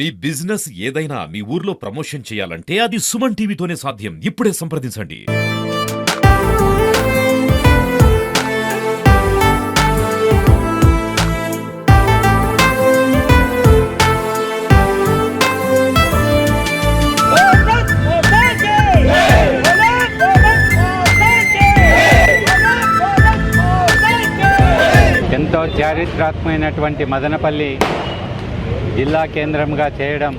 మీ business ఏదైనా మీ ఊర్లో promotion చేయాలంటే అది సుమన్ టీవీతోనే సాధ్యం. ఇప్పుడే సంప్రదించండి. ఎంతో చారిత్రాత్మకమైనటువంటి మదనపల్లి జిల్లా కేంద్రంగా చేయడం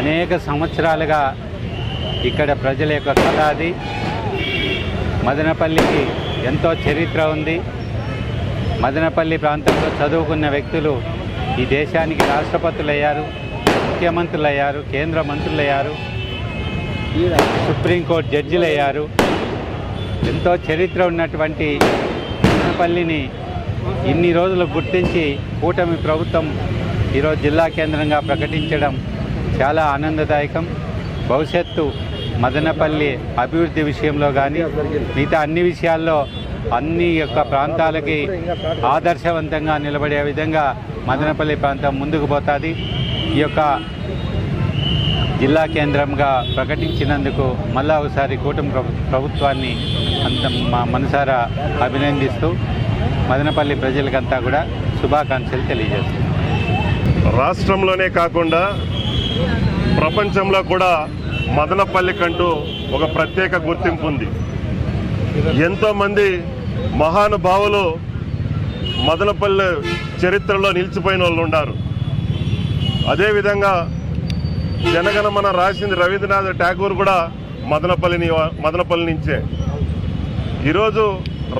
అనేక సంవత్సరాలుగా ఇక్కడ ప్రజల యొక్క కళ అది. మదనపల్లికి ఎంతో చరిత్ర ఉంది. మదనపల్లి ప్రాంతంలో చదువుకున్న వ్యక్తులు ఈ దేశానికి రాష్ట్రపతులయ్యారు ముఖ్యమంత్రులయ్యారు కేంద్ర మంత్రులయ్యారు సుప్రీంకోర్టు జడ్జిలు అయ్యారు ఎంతో చరిత్ర ఉన్నటువంటి మదనపల్లిని ఇన్ని రోజులు గుర్తించి కూటమి ప్రభుత్వం ఈరోజు జిల్లా కేంద్రంగా ప్రకటించడం చాలా ఆనందదాయకం. భవిష్యత్తు మదనపల్లి అభివృద్ధి విషయంలో కానీ మిగతా అన్ని విషయాల్లో అన్ని యొక్క ప్రాంతాలకి ఆదర్శవంతంగా నిలబడే విధంగా మదనపల్లి ప్రాంతం ముందుకు పోతుంది. ఈ యొక్క జిల్లా కేంద్రంగా ప్రకటించినందుకు మళ్ళా ఒకసారి కూటమి ప్రభుత్వాన్ని అంత మా మనసారా అభినందిస్తూ మదనపల్లి ప్రజలకంతా కూడా శుభాకాంక్షలు తెలియజేస్తుంది రాష్ట్రంలోనే కాకుండా ప్రపంచంలో కూడా మదనపల్లికంటూ ఒక ప్రత్యేక గుర్తింపు ఉంది. ఎంతోమంది మహానుభావులు మదనపల్లి చరిత్రలో నిలిచిపోయిన వాళ్ళు ఉన్నారు. అదేవిధంగా జనగణమన రాసింది రవీంద్రనాథ్ ఠాగూర్ కూడా మదనపల్లిని మదనపల్లి నుంచే. ఈరోజు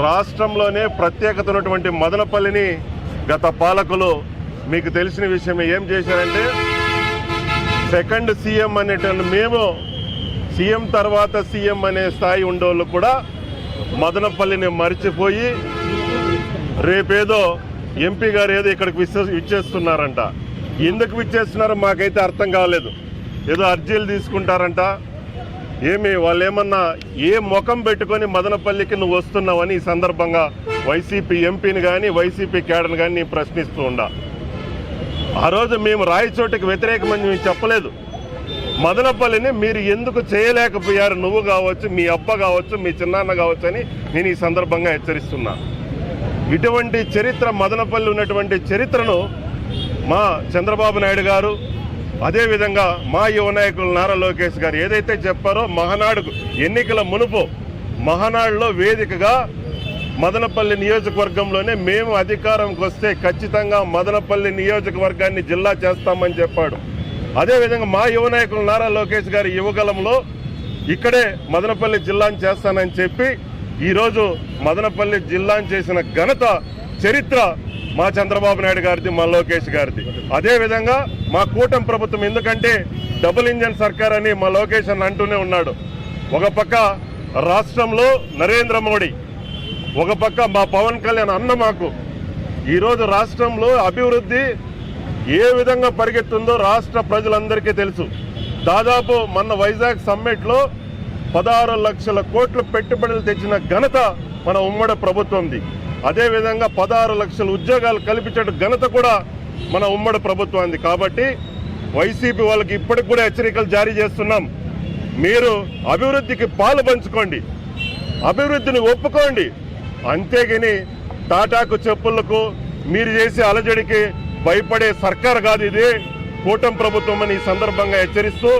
రాష్ట్రంలోనే ప్రత్యేకత ఉన్నటువంటి మదనపల్లిని గత పాలకులు మీకు తెలిసిన విషయం ఏం చేశారంటే సెకండ్ సీఎం అనేటువంటి మేము సీఎం తర్వాత సీఎం అనే స్థాయి ఉండేవాళ్ళు కూడా మదనపల్లిని మర్చిపోయి రేపేదో ఎంపీ గారు ఏదో ఇక్కడికి విచ్చే విచ్చేస్తున్నారంట. ఎందుకు విచ్చేస్తున్నారో మాకైతే అర్థం కాలేదు. ఏదో అర్జీలు తీసుకుంటారంట. ఏమి వాళ్ళు ఏమన్నా ఏ ముఖం పెట్టుకొని మదనపల్లికి నువ్వు వస్తున్నావని ఈ సందర్భంగా వైసీపీ ఎంపీని కానీ వైసీపీ క్యాడర్ని కానీ నేను ప్రశ్నిస్తూ ఉండా. ఆ రోజు మేము రాయచోటికి వ్యతిరేకమని మేము చెప్పలేదు. మదనపల్లిని మీరు ఎందుకు చేయలేకపోయారు? నువ్వు కావచ్చు మీ అబ్బ కావచ్చు మీ చిన్నాన్న కావచ్చు అని నేను ఈ సందర్భంగా హెచ్చరిస్తున్నా. ఇటువంటి చరిత్ర మదనపల్లి ఉన్నటువంటి చరిత్రను మా చంద్రబాబు నాయుడు గారు అదేవిధంగా మా యువ నాయకులు నారా లోకేష్ గారు ఏదైతే చెప్పారో మహానాడు ఎన్నికల మునుపు మహానాడులో వేదికగా మదనపల్లి నియోజకవర్గంలోనే మేము అధికారంకి వస్తే ఖచ్చితంగా మదనపల్లి నియోజకవర్గాన్ని జిల్లా చేస్తామని చెప్పాడు. అదేవిధంగా మా యువ నాయకులు నారా లోకేష్ గారి యువగలంలో ఇక్కడే మదనపల్లి జిల్లాను చేస్తానని చెప్పి ఈరోజు మదనపల్లి జిల్లాను చేసిన ఘనత చరిత్ర మా చంద్రబాబు నాయుడు గారిది మా లోకేష్ గారిది. అదేవిధంగా మా కూటమి ప్రభుత్వం ఎందుకంటే డబుల్ ఇంజన్ సర్కార్ అని మా లోకేష్ అని అంటూనే ఉన్నాడు. ఒక పక్క రాష్ట్రంలో నరేంద్ర మోడీ ఒక పక్క మా పవన్ కళ్యాణ్ అన్న మాకు. ఈరోజు రాష్ట్రంలో అభివృద్ధి ఏ విధంగా పరిగెత్తుందో రాష్ట్ర ప్రజలందరికీ తెలుసు. దాదాపు మన వైజాగ్ సమ్మిట్లో పదహారు లక్షల కోట్ల పెట్టుబడులు తెచ్చిన ఘనత మన ఉమ్మడి ప్రభుత్వంది. అదేవిధంగా పదహారు లక్షల ఉద్యోగాలు కల్పించడం ఘనత కూడా మన ఉమ్మడి ప్రభుత్వంది. కాబట్టి వైసీపీ వాళ్ళకి ఇప్పటికి కూడా హెచ్చరికలు జారీ చేస్తున్నాం. మీరు అభివృద్ధికి పాలు పంచుకోండి. అభివృద్ధిని ఒప్పుకోండి. అంతేగాని టాటాకు చెప్పులకు మీరు చేసే అలజడికి భయపడే సర్కార్ కాదు ఇది. కూటమి ప్రభుత్వం అని ఈ సందర్భంగా హెచ్చరిస్తూ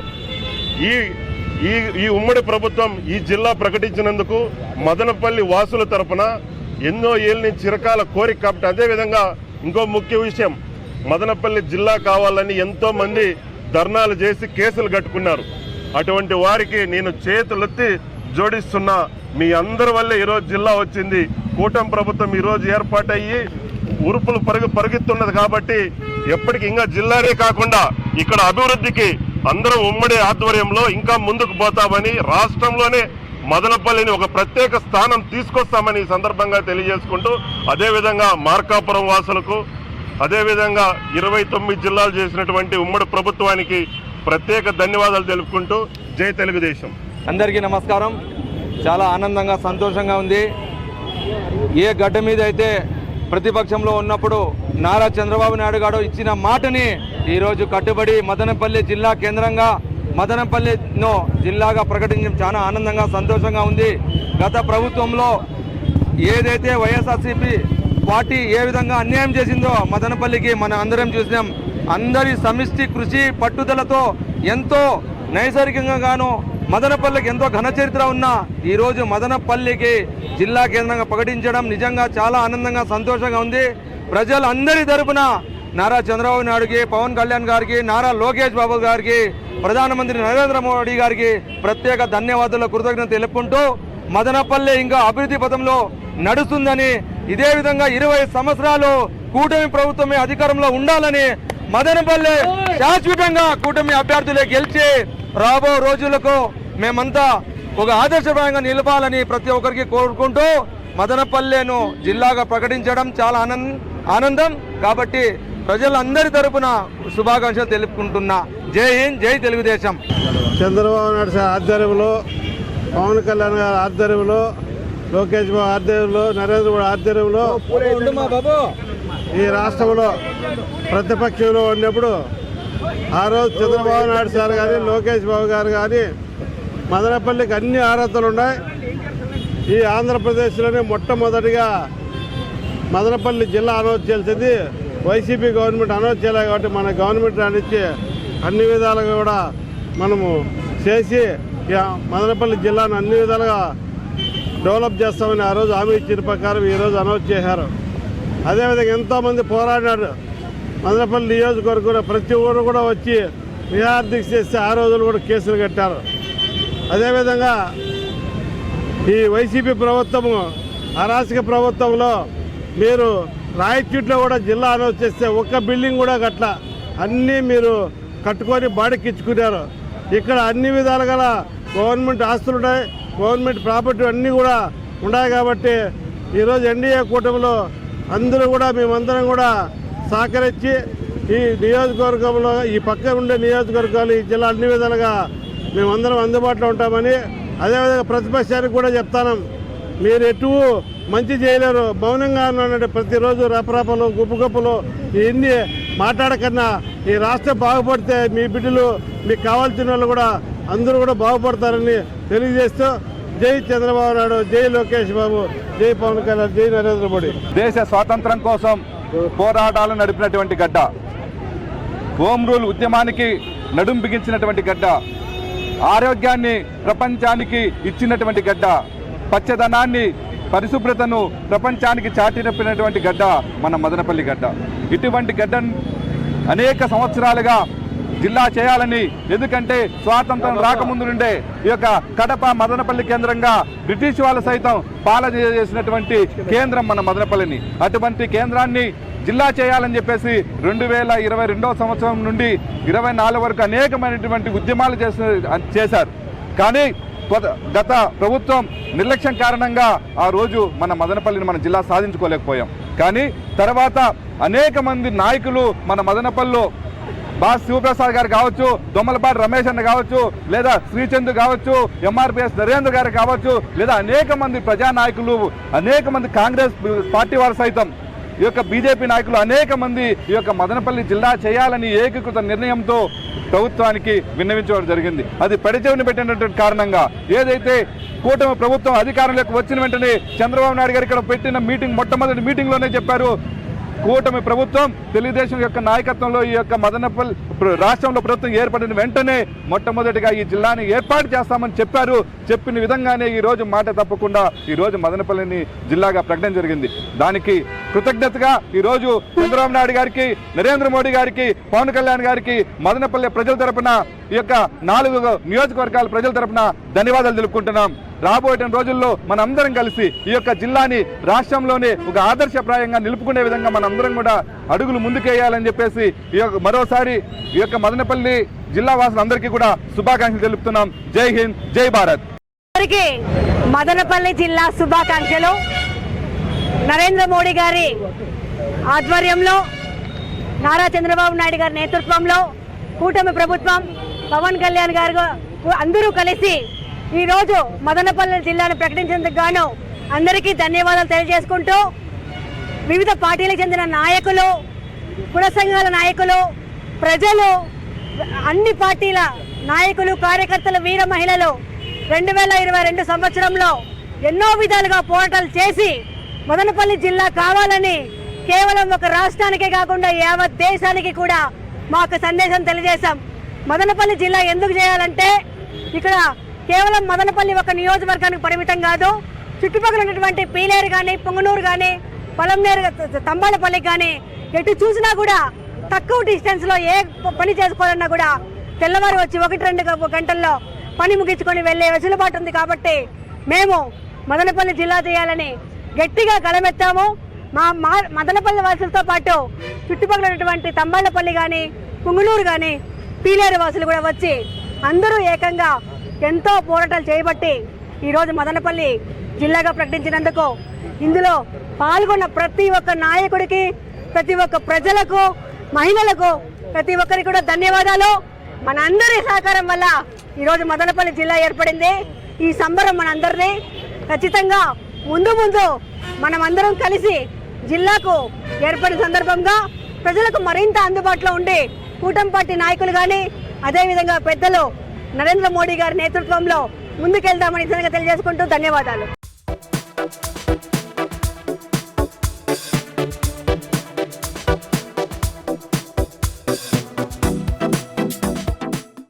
ఈ ఈ ఈ ఉమ్మడి ప్రభుత్వం ఈ జిల్లా ప్రకటించినందుకు మదనపల్లి వాసుల తరపున ఎన్నో ఏళ్ళ నుంచి చిరకాల కోరిక కాబట్టి అదేవిధంగా ఇంకో ముఖ్య విషయం మదనపల్లి జిల్లా కావాలని ఎంతోమంది ధర్నాలు చేసి కేసులు కట్టుకున్నారు. అటువంటి వారికి నేను చేతులెత్తి జోడిస్తున్నా మీ అందరి వల్లే ఈరోజు జిల్లా వచ్చింది. కూటమి ప్రభుత్వం ఈరోజు ఏర్పాటయ్యి ఉరుపులు పరుగు పరుగుతున్నది కాబట్టి ఎప్పటికి ఇంకా జిల్లానే కాకుండా ఇక్కడ అభివృద్ధికి అందరం ఉమ్మడి ఆధ్వర్యంలో ఇంకా ముందుకు పోతామని రాష్ట్రంలోనే మదనపల్లిని ఒక ప్రత్యేక స్థానం తీసుకొస్తామని ఈ సందర్భంగా తెలియజేసుకుంటూ అదేవిధంగా మార్కాపురం వాసులకు అదేవిధంగా ఇరవై తొమ్మిది జిల్లాలు చేసినటువంటి ఉమ్మడి ప్రభుత్వానికి ప్రత్యేక ధన్యవాదాలు తెలుపుకుంటూ జై తెలుగుదేశం. అందరికీ నమస్కారం. చాలా ఆనందంగా సంతోషంగా ఉంది. ఏ గడ్డ మీద అయితే ప్రతిపక్షంలో ఉన్నప్పుడు నారా చంద్రబాబు నాయుడు గారు ఇచ్చిన మాటని ఈరోజు కట్టుబడి మదనపల్లి జిల్లా కేంద్రంగా మదనపల్లిను జిల్లాగా ప్రకటించడం చాలా ఆనందంగా సంతోషంగా ఉంది. గత ప్రభుత్వంలో ఏదైతే వైఎస్ఆర్సీపీ పార్టీ ఏ విధంగా అన్యాయం చేసిందో మదనపల్లికి మనం అందరం చూసినాం. అందరి సమిష్టి కృషి పట్టుదలతో ఎంతో నైసర్గికంగాను మదనపల్లికి ఎంతో ఘన చరిత్ర ఉన్న ఈరోజు మదనపల్లికి జిల్లా కేంద్రంగా ప్రకటించడం నిజంగా చాలా ఆనందంగా సంతోషంగా ఉంది. ప్రజలందరి తరపున నారా చంద్రబాబు నాయుడుకి పవన్ కళ్యాణ్ గారికి నారా లోకేష్ బాబు గారికి ప్రధానమంత్రి నరేంద్ర మోడీ గారికి ప్రత్యేక ధన్యవాదాలు కృతజ్ఞత తెలుపుకుంటూ మదనపల్లె ఇంకా అభివృద్ధి పథంలో నడుస్తుందని ఇదే విధంగా ఇరవై సంవత్సరాలు కూటమి ప్రభుత్వమే అధికారంలో ఉండాలని మదనపల్లె శాశ్వతంగా కూటమి అభ్యర్థులే గెలిచి రాబో రోజులకు మేమంతా ఒక ఆదర్శప్రాయంగా నిలపాలని ప్రతి ఒక్కరికి కోరుకుంటూ మదనపల్లెను జిల్లాగా ప్రకటించడం చాలా ఆనందం ఆనందం. కాబట్టి ప్రజలందరి తరపున శుభాకాంక్షలు తెలుపుకుంటున్నా. జై హింద్ జై తెలుగుదేశం. చంద్రబాబు నాయుడు సార్ ఆధ్వర్యంలో పవన్ కళ్యాణ్ గారి ఆధ్వర్యంలో లోకేష్ బాబు ఆధ్వర్యంలో నరేంద్ర మోడీ ఆధ్వర్యంలో ఈ రాష్ట్రంలో ప్రతిపక్షంలో ఉన్నప్పుడు ఆ రోజు చంద్రబాబు నాయుడు సార్ కానీ లోకేష్ బాబు గారు కానీ మదనపల్లికి అన్ని అర్హతలు ఉన్నాయి. ఈ ఆంధ్రప్రదేశ్లోనే మొట్టమొదటిగా మదనపల్లి జిల్లా అనౌన్స్ చేసింది వైసీపీ గవర్నమెంట్ అనౌన్స్ చేయలేదు కాబట్టి మన గవర్నమెంట్ రానిచ్చి అన్ని విధాలుగా కూడా మనము చేసి మదనపల్లి జిల్లాను అన్ని విధాలుగా డెవలప్ చేస్తామని ఆ రోజు హామీ ఇచ్చిన ప్రకారం ఈరోజు అనౌన్స్ చేశారు. అదేవిధంగా ఎంతోమంది పోరాడారు మదనపల్లి నియోజకవర్గంలో ప్రతి ఊరు కూడా వచ్చి నిరార్థిక చేస్తే ఆ రోజులు కూడా కేసులు కట్టారు. అదేవిధంగా ఈ వైసీపీ ప్రభుత్వము అరాచక ప్రభుత్వంలో మీరు రాయచూట్లో కూడా జిల్లా అనౌన్స్ చేస్తే ఒక్క బిల్డింగ్ కూడా గట్లా అన్నీ మీరు కట్టుకొని బాడకిచ్చుకున్నారు. ఇక్కడ అన్ని విధాలుగా గవర్నమెంట్ ఆస్తులు ఉన్నాయి గవర్నమెంట్ ప్రాపర్టీ అన్నీ కూడా ఉన్నాయి కాబట్టి ఈరోజు ఎన్డీఏ కూటమిలో అందరూ కూడా మేమందరం కూడా సహకరించి ఈ నియోజకవర్గంలో ఈ పక్కన ఉండే నియోజకవర్గాలు ఈ జిల్లా అన్ని విధాలుగా మేమందరం అందుబాటులో ఉంటామని అదేవిధంగా ప్రతిపక్షానికి కూడా చెప్తాను. మీరు ఎటు మంచి చేయలేరు. మౌనంగా ఉన్నానంటే ప్రతిరోజు రపరపలు గుప్పు గప్పులు ఇన్ని మాట్లాడకన్నా ఈ రాష్ట్రం బాగుపడితే మీ బిడ్డలు మీకు కావాల్సిన వాళ్ళు కూడా అందరూ కూడా బాగుపడతారని తెలియజేస్తూ జై చంద్రబాబు నాయుడు జై లోకేష్ బాబు జై పవన్ కళ్యాణ్ జై నరేంద్ర మోడీ. దేశ స్వాతంత్రం కోసం పోరాటాలు నడిపినటువంటి గడ్డ. హోమ్ రూల్ ఉద్యమానికి నడుం బిగించినటువంటి గడ్డ. ఆరోగ్యాన్ని ప్రపంచానికి ఇచ్చినటువంటి గడ్డ పచ్చదనాన్ని పరిశుభ్రతను ప్రపంచానికి చాటినప్పినటువంటి గడ్డ మన మదనపల్లి గడ్డ. ఇటువంటి గడ్డ అనేక సంవత్సరాలుగా జిల్లా చేయాలని ఎందుకంటే స్వాతంత్రం రాకముందు నుండే ఈ యొక్క కడప మదనపల్లి కేంద్రంగా బ్రిటిష్ వాళ్ళు సైతం పాలన చేసినటువంటి కేంద్రం మన మదనపల్లిని. అటువంటి కేంద్రాన్ని జిల్లా చేయాలని చెప్పేసి రెండు వేల ఇరవై రెండవ సంవత్సరం నుండి ఇరవై నాలుగు వరకు అనేకమైనటువంటి ఉద్యమాలు చేసిన చేశారు. కానీ గత ప్రభుత్వం నిర్లక్ష్యం కారణంగా ఆ రోజు మన మదనపల్లిని మన జిల్లా సాధించుకోలేకపోయాం. కానీ తర్వాత అనేక మంది నాయకులు మన మదనపల్లిలో బాస్ శివప్రసాద్ గారు కావచ్చు దొమ్మలపాటి రమేష్ అన్న కావచ్చు లేదా శ్రీచంద్ కావచ్చు ఎంఆర్పిఎస్ నరేంద్ర గారు కావచ్చు లేదా అనేక మంది ప్రజానాయకులు అనేక మంది కాంగ్రెస్ పార్టీ వారు సైతం ఈ యొక్క బీజేపీ నాయకులు అనేక మంది ఈ యొక్క మదనపల్లి జిల్లా చేయాలని ఏకీకృత నిర్ణయంతో ప్రభుత్వానికి విన్నవించడం జరిగింది. అది పెడచెవిని పెట్టినటువంటి కారణంగా ఏదైతే కూటమి ప్రభుత్వం అధికారంలోకి వచ్చిన వెంటనే చంద్రబాబు నాయుడు గారు ఇక్కడ పెట్టిన మీటింగ్ మొట్టమొదటి మీటింగ్లోనే చెప్పారు. కూటమి ప్రభుత్వం తెలుగుదేశం యొక్క నాయకత్వంలో ఈ యొక్క మదనపల్లి రాష్ట్రంలో ప్రభుత్వం ఏర్పడిన వెంటనే మొట్టమొదటిగా ఈ జిల్లాని ఏర్పాటు చేస్తామని చెప్పారు. చెప్పిన విధంగానే ఈ రోజు మాట తప్పకుండా ఈ రోజు మదనపల్లిని జిల్లాగా ప్రకటన జరిగింది. దానికి కృతజ్ఞతగా ఈ రోజు చంద్రబాబు నాయుడు గారికి నరేంద్ర మోడీ గారికి పవన్ కళ్యాణ్ గారికి మదనపల్లి ప్రజల తరపున ఈ యొక్క నాలుగు నియోజకవర్గాల ప్రజల తరపున ధన్యవాదాలు తెలుపుకుంటున్నాం. రాబోయే రోజుల్లో మనందరం కలిసి ఈ యొక్క జిల్లాని రాష్ట్రంలోనే ఒక ఆదర్శప్రాయంగా నిలుపుకునే విధంగా మనందరం కూడా అడుగులు ముందుకేయాలని చెప్పేసి ఈ యొక్క మరోసారి ఈ యొక్క మదనపల్లి జిల్లా వాసులందరికీ కూడా శుభాకాంక్షలు తెలుపుతున్నాం. జై హింద్ జై భారత్. మదనపల్లి జిల్లా శుభాకాంక్షలు. నరేంద్ర మోడీ గారి ఆధ్వర్యంలో నారా చంద్రబాబు నాయుడు గారి నేతృత్వంలో కూటమి ప్రభుత్వం పవన్ కళ్యాణ్ గారు అందరూ కలిసి ఈరోజు మదనపల్లి జిల్లాను ప్రకటించేందుకు గాను అందరికీ ధన్యవాదాలు తెలియజేసుకుంటూ వివిధ పార్టీలకు చెందిన నాయకులు కుల సంఘాల నాయకులు ప్రజలు అన్ని పార్టీల నాయకులు కార్యకర్తలు వీర మహిళలు రెండు వేల ఇరవై రెండు సంవత్సరంలో ఎన్నో విధాలుగా పోరాటాలు చేసి మదనపల్లి జిల్లా కావాలని కేవలం ఒక రాష్ట్రానికే కాకుండా యావత్ దేశానికి కూడా మాకు సందేశం తెలియజేశాం. మదనపల్లి జిల్లా ఎందుకు చేయాలంటే ఇక్కడ కేవలం మదనపల్లి ఒక నియోజకవర్గానికి పరిమితం కాదు. చుట్టుపక్కల ఉన్నటువంటి పీలేరు కానీ పొంగనూరు కానీ పొలంనేరు తంబాలపల్లి కానీ ఎటు చూసినా కూడా తక్కువ డిస్టెన్స్లో ఏ పని చేసుకోవాలన్నా కూడా తెల్లవారు వచ్చి ఒకటి రెండు గంటల్లో పని ముగించుకొని వెళ్ళే వెసులుబాటు ఉంది కాబట్టి మేము మదనపల్లి జిల్లా చేయాలని గట్టిగా గలమెత్తాము మా మా మదనపల్లి వాసులతో పాటు చుట్టుపక్కల ఉన్నటువంటి తంబాళ్ళపల్లి కానీ పుంగునూరు కానీ పీలేరు వాసులు కూడా వచ్చి అందరూ ఏకంగా ఎంతో పోరాటాలు చేయబట్టి ఈరోజు మదనపల్లి జిల్లాగా ప్రకటించినందుకు ఇందులో పాల్గొన్న ప్రతి ఒక్క నాయకుడికి ప్రతి ఒక్క ప్రజలకు మహిళలకు ప్రతి ఒక్కరికి కూడా ధన్యవాదాలు. మన అందరి సహకారం వల్ల ఈరోజు మదనపల్లి జిల్లా ఏర్పడింది. ఈ సంబరం మనందరినీ ఖచ్చితంగా ముందు ముందు మనమందరం కలిసి జిల్లాకు ఏర్పడిన సందర్భంగా ప్రజలకు మరింత అందుబాటులో ఉండి కూటమి పార్టీ నాయకులు కానీ అదేవిధంగా పెద్దలు నరేంద్ర మోడీ గారి నేతృత్వంలో ముందుకెళ్దామని తెలియజేసుకుంటూ ధన్యవాదాలు.